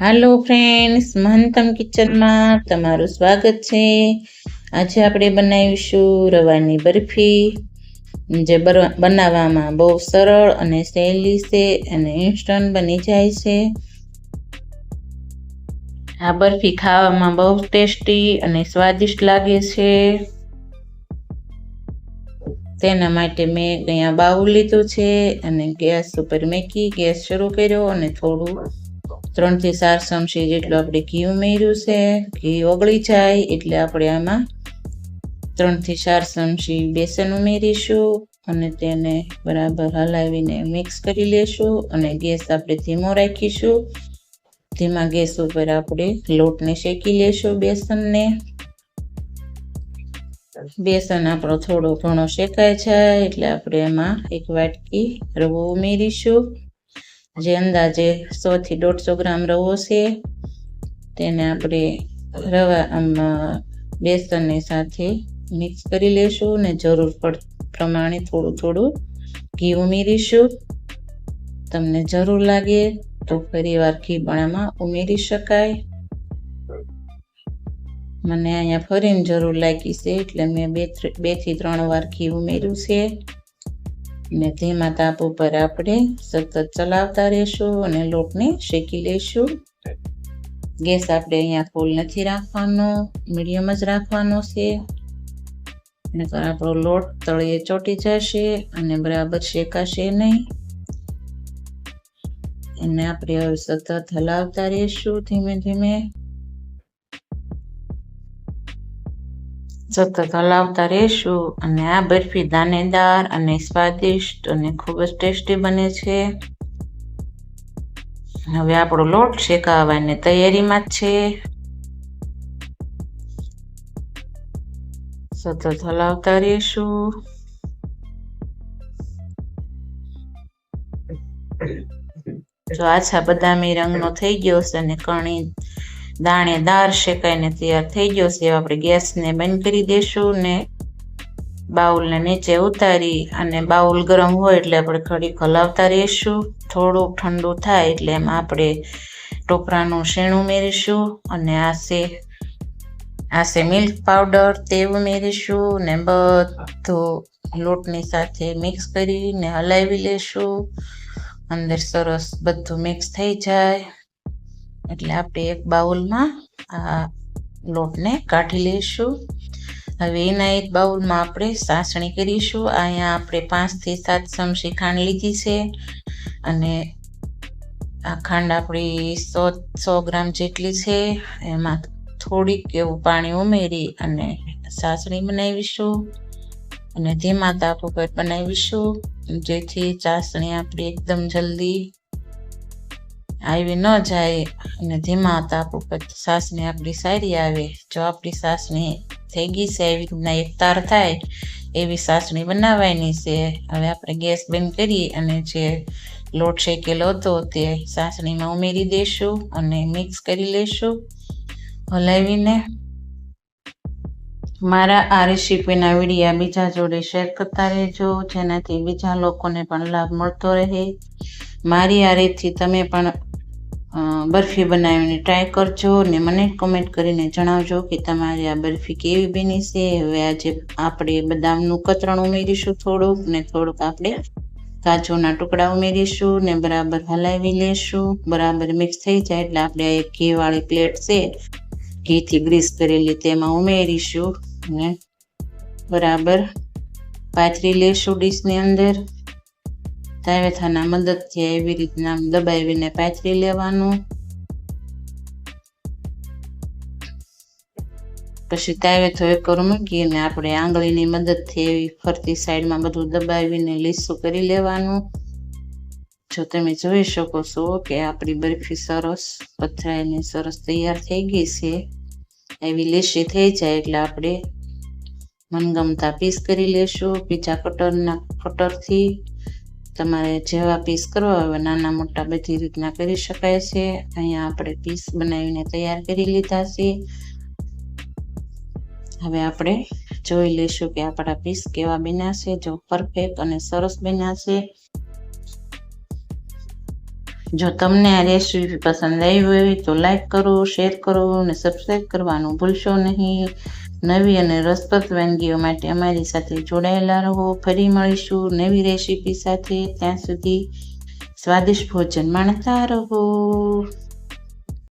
હાલો friends મહંતમ કિચનમાં તમારું સ્વાગત છે. આજે આપણે બનાવીશું રવાની બરફી, જે બનાવવામાં બહુ સરળ અને સહેલી છે અને ઇન્સ્ટન્ટ બની જાય છે. આ બરફી ખાવામાં બહુ ટેસ્ટી અને સ્વાદિષ્ટ લાગે છે. તેના માટે મેં અહીંયા બાઉલ લીધું છે અને ગેસ ઉપર મેકી ગેસ શરૂ કર્યો અને થોડું ત્રણથી ચાર ચમચી જેટલું આપણે ઘી ઉમેર્યું છે. ઘી ઓગળી જાય એટલે આપણે આમાં ત્રણથી ચાર ચમચી બેસન ઉમેરીશું અને તેને બરાબર હલાવીને મિક્સ કરી લેશું અને ગેસ આપણે ધીમો રાખીશું. ધીમા ગેસ ઉપર આપણે લોટને શેકી લેશું બેસનને. બેસન આપણો થોડો ઘણો શેકાય છે એટલે આપણે એમાં એક વાટકી રવો ઉમેરીશું. જે અંદાજે સોથી દોઢસો ગ્રામ રવો છે, તેને આપણે રવા, આમ, બેસનની સાથે મિક્સ કરી લેશું ને જરૂર પડ, પ્રમાણે થોડું થોડું ઘી ઉમેરીશું. તમને જરૂર લાગે તો ફરી વાર ઘી પણ આમાં ઉમેરી શકાય. મને અહીંયા ફરીને જરૂર લાગી છે, એટલે મેં બે બેથી ત્રણ વાર ઘી ઉમેર્યું છે. ને ધીમા તાપ ઉપર આપણે સતત ચલાવતા રહેશું અને લોટને શેકી લઈશું. ગેસ આપણે અહીંયા ફૂલ નથી રાખવાનો, મીડિયમ જ રાખવાનો છે. નકર આપણો લોટ તળિયે ચોટી જશે અને બરાબર શેકાશે નહીં. એને આપણે સતત હલાવતા રહીશું ધીમે ધીમે. સતત હલાવતા રહેશું અને આ બરફી દાણેદાર અને સ્વાદિષ્ટ અને ખૂબ જ ટેસ્ટી બને છે. હવે આપણો લોટ શેકાવાની તૈયારીમાં છે. સતત હલાવતા રહેશું. જો આછા બદામી રંગનો થઈ ગયો છે અને કણી દાણેદાર શેકાઈને તૈયાર થઈ ગયો છે. આપણે ગેસને બંધ કરી દેશું ને બાઉલને નીચે ઉતારી અને બાઉલ ગરમ હોય એટલે આપણે ઘડીક હલાવતા રહીશું. થોડુંક ઠંડુ થાય એટલે એમાં આપણે ટોપરાનું શેણ ઉમેરીશું અને આસે આસે મિલ્ક પાવડર તે ઉમેરીશું ને બધું લોટની સાથે મિક્સ કરીને હલાવી લેશું. અંદર સરસ બધું મિક્સ થઈ જાય. એટલે આપણે એક બાઉલમાં આ લોટને કાઢી લઈશું. હવે એના એક બાઉલમાં આપણે સાસણી કરીશું. અહીંયા આપણે પાંચથી સાત ચમચી ખાંડ લીધી છે. અને આ ખાંડ આપણી સો સો ગ્રામ જેટલી છે. એમાં થોડીક એવું પાણી ઉમેરી અને સાસણી બનાવીશું. અને ધીમા તાપ ઉપર બનાવીશું. જેથી ચાસણી આપણી એકદમ જલ્દી આવી ન જાય અને ધીમા તાપ ઉપર સાસણી આપણી સારી આવે. જો આપણી સાસણી થઈ ગઈ છે, એવી રીતના એક તાર થાય, એવી સાસણી બનાવવાની છે. હવે આપણે ગેસ બંધ કરી અને જે લોટ શેકેલો હતો તે સાસણીમાં ઉમેરી દઈશું અને મિક્સ કરી લેશું. હલાવીને મારા આ રેસીપીના વિડીયા બીજા જોડે શેર કરતા રહેજો, જેનાથી બીજા લોકોને પણ લાભ મળતો રહે. મારી આ રીતથી તમે પણ બરફી બનાવીને ટ્રાય કરજો ને મને કમેન્ટ કરીને જણાવજો કે તમારી આ બરફી કેવી બની છે. હવે આજે આપણે બદામનું કતરણ ઉમેરીશું થોડુંક ને થોડુંક આપણે કાજુના ટુકડા ઉમેરીશું ને બરાબર હલાવી લેશું. બરાબર મિક્સ થઈ જાય એટલે આપણે એક ઘીવાળી પ્લેટ છે ઘીથી ગ્રીસ કરેલી તેમાં ઉમેરીશું ને બરાબર પાથરી લેશું ડીશની અંદર. તાવેથાના મદદથી એવી રીતના દબાવીને પાથરી લેવાનું? પછી તાવેથો એક મૂકીને આપણે આંગળીની મદદથી એવી ફરતી સાઈડમાં બધું દબાવીને લીસું કરી લેવાનું. જો તમે જોઈ શકો છો કે આપણી બરફી સરસ પથરાઈને સરસ તૈયાર થઈ ગઈ છે. એવી લીસી થઈ જાય એટલે આપણે મનગમતા પીસ કરી લેશું, પીઝા કટરના કટરથી. તમારે જેવા પીસ કરવા હોય નાના મોટા બધી રીતના કરી શકાય છે. અહીંયા આપણે પીસ બનાવીને તૈયાર કરી લીધા છે. હવે આપણે જોઈ લઈશું કે આપણા પીસ કેવા બન્યા છે, જો પરફેક્ટ અને સરસ બન્યા છે. જો તમને આ રેસીપી પસંદ આવી હોય તો લાઈક કરો શેર કરો અને સબસ્ક્રાઈબ કરવાનું ભૂલશો નહીં. નવી અને રસપ્રદ વાનગીઓ માટે અમારી સાથે જોડાયેલા રહો. ફરી મળીશું નવી રેસીપી સાથે. ત્યાં સુધી સ્વાદિષ્ટ ભોજન માણતા રહો.